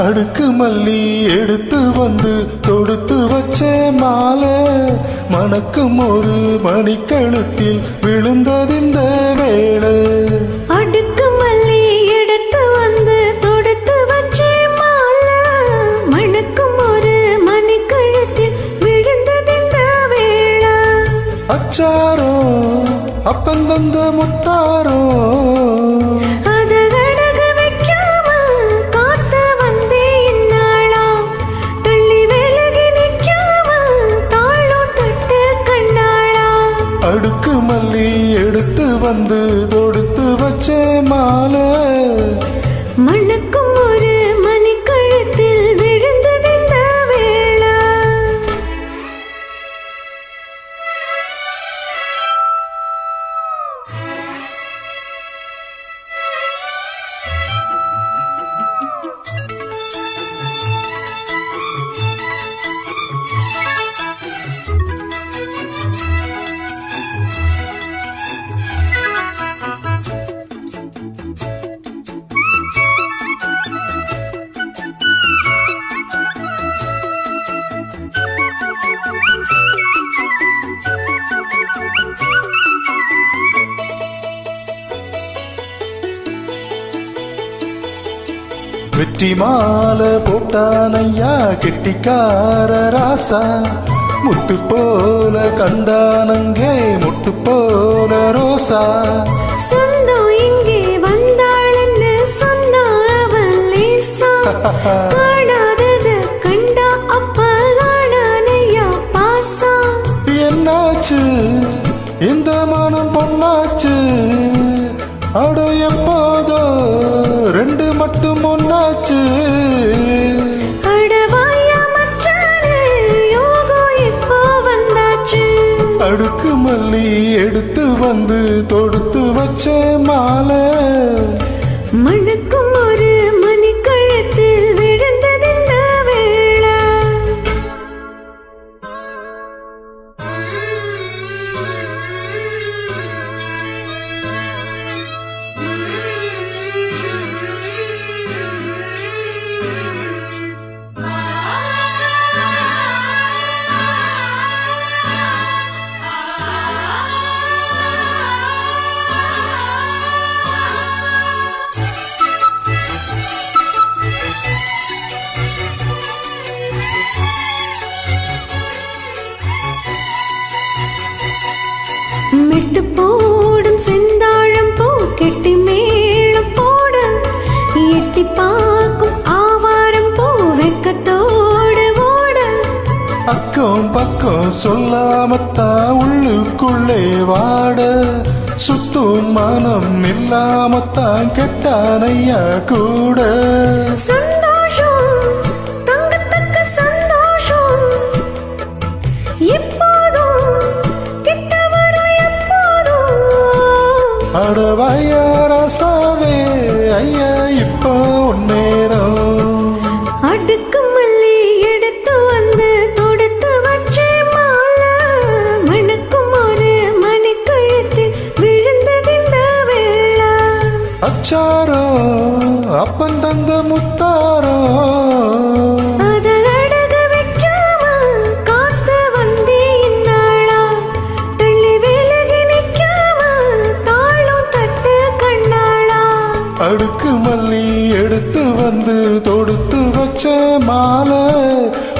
அடுக்கு மல்லி எடுத்து வந்து தொடுத்து வச்ச மாலை. மணக்கும் ஒரு மணிக்கழுத்தில் விழுந்ததிந்த வேளை. அடுக்கு மல்லி எடுத்து வந்து தொடுத்து வச்சே மாலை. மணக்கும் ஒரு மணி கழுத்தில் விழுந்ததிந்த வேளா. அச்சாரோ அப்பந்தந்த முத்தாரோ வந்து தொடுத்து வச்சே மாலை. வெற்றி மாலை போட்டானையா கெட்டிக்கார ராசா. முத்து போல கண்டானங்கே முட்டு போல ரோசா. சொந்தம் இங்கே வந்தாளன்னு சொன்னா லேசா. காணாதத கண்டா அப்ப காணானையா பாசா. என்னாச்சு? இந்த மனம் பொண்ணாச்சு? அட எப்போதோ ரெண்டு மட்டும் ஒன்னாச்சு. அடுக்கு மல்லி எடுத்து வந்து தொடுத்து வச்ச மாலை. மணக்கும் மெட்டு போடும் செந்தாழம் பூ கெட்டி மேளம் போட. எட்டி பார்க்கும் ஆவாரம் பூ வெக்கத்தோடு ஓட. அக்கம் பக்கம் சொல்லாமத்தான் உள்ளுக்குள்ளே வாட. சுத்தும் மனம் இல்லாமத்தான் கெட்டானையா கூட. சந்தோஷம் தங்கத்தக்க சந்தோஷம். எப்போதும் கிட்ட வரும் எப்போதும் அடவாயாரசாவே ஐயா தாழும் தட்டு கண்ணாளா? அடுக்கு மல்லி எடுத்து வந்து தொடுத்து வச்ச மாலை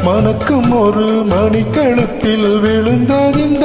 மணக்கும் ஒரு மணிக்கழுத்தில் விழுந்ததிந்த